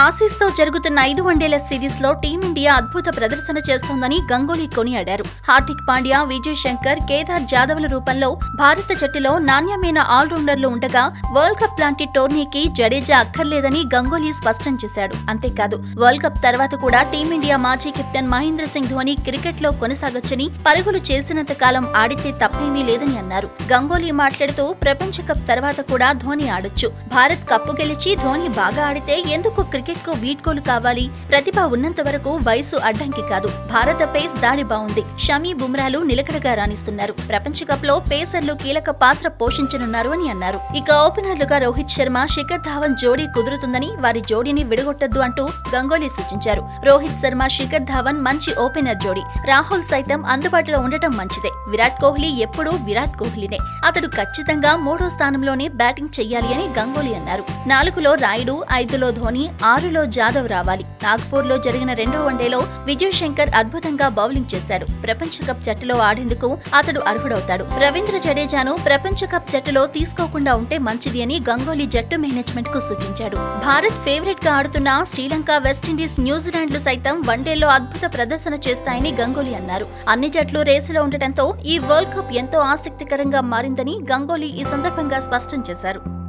ఆసీస్తో జరుగుతున్న ఐదు వన్డేల సిరీస్లో టీమిండియా అద్భుత ప్రదర్శన చేస్తోందని గంగోలీ కొనియాడారు. హార్దిక్ పాండ్యా విజయ్ శంకర్ కేదార్ జాదవ్ల రూపంలో భారత జట్టులో నాణ్యమైన ఆల్రౌండర్లు ఉండగా వరల్డ్ కప్ లాంటి టోర్నీకి జడేజా అక్కర్లేదని గంగోలీ స్పష్టం చేశాడు. అంతేకాదు వరల్డ్ కప్ తర్వాత కూడా టీమిండియా మాజీ కెప్టెన్ మహేంద్ర సింగ్ ధోని క్రికెట్లో కొనసాగొచ్చని పరుగులు చేసినంత కాలం ఆడితే తప్పేమీ లేదని అన్నారు. గంగోలీ మాట్లాడుతూ ప్రపంచ కప్ తర్వాత కూడా ధోని ఆడొచ్చు. భారత్ కప్పు గెలిచి ధోని బాగా ఆడితే ఎందుకు క్రికెట్కు వీడ్కోలు కావాలి. ప్రతిభ ఉన్నంత వరకు వయసు అడ్డంకి కాదు. భారత పేస్ దాడి బాగుంది షమీ బుమ్రాలు నిలకడగా రాణిస్తున్నారు. ప్రపంచ కప్లో పేసర్లు కీలక పాత్ర పోషించనున్నారు అని అన్నారు. ఇక ఓపెనర్లుగా రోహిత్ శర్మ శిఖర్ ధావన్ జోడీ కుదురుతుందని వారి జోడీని విడగొట్టద్దు అంటూ గంగోలీ సూచించారు. రోహిత్ శర్మ శిఖర్ ధావన్ మంచి ఓపెనర్ జోడీ. రాహుల్ సైతం అందుబాటులో ఉండటం మంచిదే. విరాట్ కోహ్లీ ఎప్పుడూ విరాట్ కోహ్లీనే. అతడు ఖచ్చితంగా మూడో స్థానంలోనే బ్యాటింగ్ చెయ్యాలి అని గంగోలీ అన్నారు. నాలుగులో రాయుడు ఐదులో ధోని ఆరులో జాదవ్ రావాలి. నాగ్పూర్లో జరిగిన రెండో వన్డేలో విజయ్ శంకర్ అద్భుతంగా బౌలింగ్ చేశాడు. ప్రపంచ కప్ జట్టులో ఆడేందుకు అతడు అర్హుడవుతాడు. రవీంద్ర జడేజాను ప్రపంచ కప్ జట్టులో తీసుకోకుండా ఉంటే మంచిది అని గంగోలీ జట్టు మేనేజ్మెంట్కు సూచించాడు. భారత్ ఫేవరెట్గా ఆడుతున్న శ్రీలంక వెస్టిండీస్ న్యూజిలాండ్లు సైతం వన్డేలో అద్భుత ప్రదర్శన చేస్తాయని గంగోలీ అన్నారు. అన్ని జట్లు రేసులో ఉండటంతో ఈ వరల్డ్ కప్ ఎంతో ఆసక్తికరంగా మారిందని గంగోలీ ఈ సందర్భంగా స్పష్టం చేశారు.